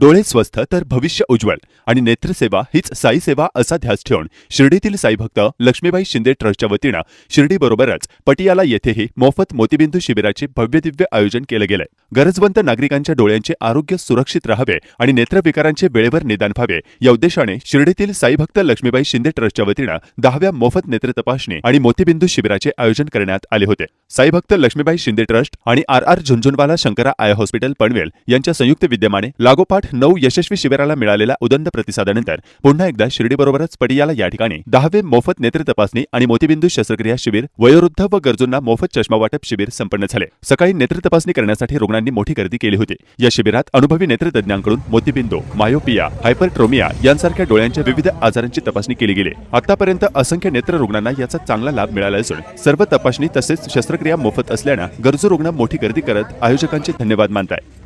डोळे स्वस्थ तर भविष्य उज्ज्वल. आणि नेत्रसेवा हीच साई सेवा असा ध्यास ठेवून शिर्डीतील साईभक्त लक्ष्मीबाई शिंदे ट्रस्टच्या वतीनं शिर्डीबरोबरच पटियाला येथेही मोफत मोतीबिंदू शिबिराचे भव्यदिव्य आयोजन केलं गेलंय. गरजवंत नागरिकांच्या डोळ्यांचे आरोग्य सुरक्षित राहावे आणि नेत्रविकारांचे वेळेवर निदान व्हावे या उद्देशाने शिर्डीतील साईभक्त लक्ष्मीबाई शिंदे ट्रस्टच्या वतीनं दहाव्या मोफत नेत्र तपासणी आणि मोतीबिंदू शिबिराचे आयोजन करण्यात आले होते. साईभक्त लक्ष्मीबाई शिंदे ट्रस्ट आणि R R Jhunjhunwala Shankara eye hospital Panvel यांच्या संयुक्त विद्यमाने लागोपाठ नऊ यशस्वी शिबिराला मिळालेल्या उदंड प्रतिसादानंतर पुन्हा एकदा शिर्डीबरोबरच पटियाला या ठिकाणी दहावे मोफत नेत्र तपासणी आणि मोतीबिंदू शस्त्रक्रिया शिबिर वयोवृद्ध व गरजूंना मोफत चष्मा वाटप शिबिर संपन्न झाले. सकाळी नेत्र तपासणी करण्यासाठी रुग्णांनी मोठी गर्दी केली होती. या शिबिरात अनुभवी नेत्रतज्ञांकडून मोतीबिंदू मायोपिया हायपरट्रोमिया यांसारख्या डोळ्यांच्या विविध आजारांची तपासणी केली गेली. आतापर्यंत असंख्य नेत्र रुग्णांना याचा चांगला लाभ मिळाला असून सर्व तपासणी तसेच शस्त्रक्रिया मोफत असल्यानं गरजू रुग्ण मोठी गर्दी करत आयोजकांचे धन्यवाद मानताय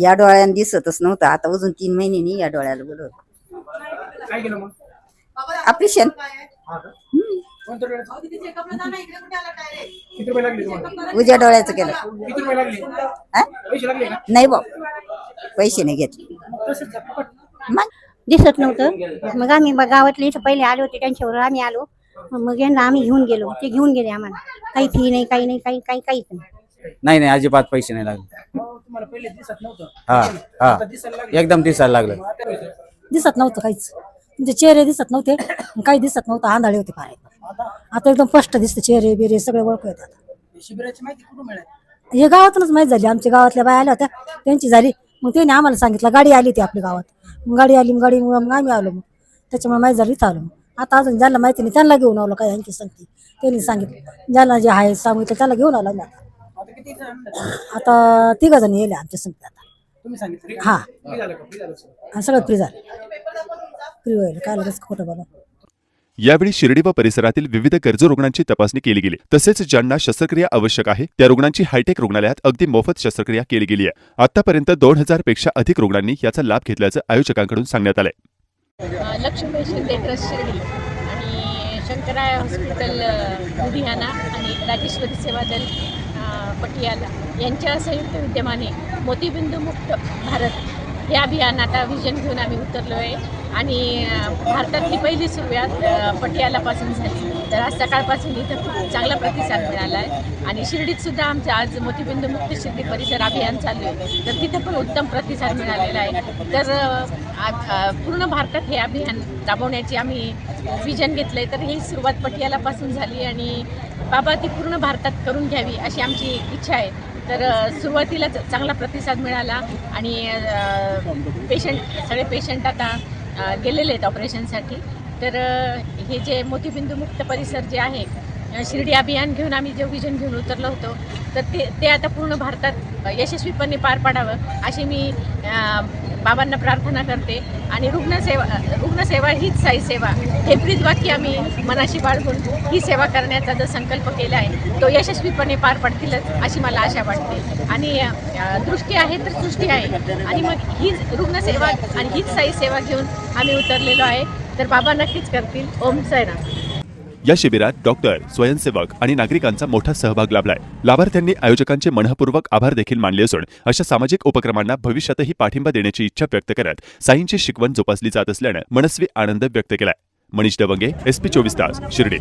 या डोळ्यानं दिसतच नव्हतं. आता अजून तीन महिन्यांनी या डोळ्याला बोलवलं. काय केलं मग? ऑपरेशन हा का? कोणत्या डोळ्याचं? किती रुपये लागले तुम्हाला? उद्या डोळ्याचं केलं. किती रुपये लागले? हा? पैसे लागले का? नाही भाऊ पैसे नाही घेतले. मग तसेच जा, फुकट. मग? दिसत नव्हतं. मग आम्ही गावातले इथं पहिले आले होते त्यांच्यावर आम्ही आलो. मग यांना आम्ही घेऊन गेलो. ते घेऊन गेले आम्हाला. काही फी नाही काही नाही काही काही काहीच नाही. नाही नाही अजिबात पैसे नाही लागले. तुम्हाला पहिले दिसत नव्हतं. हा हा. आता दिसायला लागले. एकदम दिसायला लागलं. मग आता होतं. दिसत नव्हतं काहीच. म्हणजे चेहरे दिसत नव्हते. काही दिसत नव्हतं. आंधळे होते फार एकदम. आता एकदम स्पष्ट दिसतं. चेहरे बिरे सगळे ओळखू येतात. हे शिबिराची माहिती कुठून मिळाली? हे गावातूनच माहीत झाली. आमच्या गावातल्या बाया आल्या होत्या. त्यांची झाली. मग त्यांनी आम्हाला सांगितलं गाडी आली होती आपल्या गावात. मग गाडी आली मग गाडीमुळे मग आम्ही आलो मग. त्याच्यामुळे माहीत झाली इथं आलो मग. आता अजून ज्याला माहिती नाही त्यांना घेऊन आलो काय आणखी सांगते. त्यांनी सांगितलं. ज्याला जे आहे सांगितलं त्याला घेऊन आलो आम्ही आता. आता तिघ जण येले आमच्या संगती आता. तुम्ही सांगितलं. हा. फ्री झालं का? फ्री झालं सगळं? फ्री झालं. फ्री होईल. काय लगेच खोटं बोला? यावेळी शिर्डी व परिसरातील विविध गरजू रुग्णांची तपासणी केली गेली. तसेच ज्यांना शस्त्रक्रिया आवश्यक आहे त्या रुग्णांची हायटेक रुग्णालयात अगदी मोफत शस्त्रक्रिया केली गेली आहे. आतापर्यंत दोन हजारपेक्षा अधिक रुग्णांनी याचा लाभ घेतल्याचं आयोजकांकडून सांगण्यात आलंय. लक्ष्मीबाई शिंदे ट्रस्ट शिर्डी आणि शंकराय हॉस्पिटल अ, लुधियाना आणि राजेश्वरी सेवा दल. पटियाला. यांच्या संयुक्त विद्यमाने मोतीबिंदू मुक्त भारत. हे अभियान आता विजन घेऊन आम्ही उतरलो आहे आणि भारतातली पहिली सुरुवात पटियालापासून झाली. तर आज सकाळपासून इथं खूप चांगला प्रतिसाद मिळाला आहे आणि शिर्डीत सुद्धा आमचं आज मोतीबिंदू मुक्त शिर्डी परिसर अभियान चालू आहे. तर तिथं पण उत्तम प्रतिसाद मिळालेला आहे. तर आ- पूर्ण भारतात हे अभियान राबवण्याची आम्ही विजन घेतलं आहे तर ही सुरुवात पटियालापासून झाली आणि बाबा ती पूर्ण भारतात करून घ्यावी अशी आमची इच्छा आहे. तर सुरुवातीला चांगला प्रतिसाद मिळाला आणि पेशंट सगळे पेशंट आता गेलेले आहेत ऑपरेशनसाठी. तर हे जे मोतीबिंदू मुक्त परिसर जे आहे शिर्डी अभियान घेऊन आम्ही जे विजन घेऊन उतरलो होतो तर ते ते आता पूर्ण भारतात यशस्वीपणे पार पाडावं अशी मी बाबांना प्रार्थना करते. आणि रुग्णसेवा रुग्णसेवा हीच साई सेवा. हे ब्रीदवाक्य आम्ही मनाशी बाळगून ही सेवा करण्याचा जो संकल्प केला आहे तो यशस्वीपणे पार पडतीलच अशी मला आशा वाटते. आणि दृष्टी आहे तर सृष्टी आहे. आणि मग हीच रुग्णसेवा आणि हीच साई सेवा घेऊन आम्ही उतरलेलो आहे. तर बाबा नक्कीच करतील. ओम साईराम. या शिबिरात डॉक्टर स्वयंसेवक आणि नागरिकांचा मोठा सहभाग लाभलाय. लाभार्थ्यांनी आयोजकांचे मनःपूर्वक आभार देखील मानले असून अशा सामाजिक उपक्रमांना भविष्यातही पाठिंबा देण्याची इच्छा व्यक्त करत साईंची शिकवण जोपासली जात असल्यानं मनस्वी आनंद व्यक्त केलाय. मनीष एस एसपी चोवीस तास शिर्डी.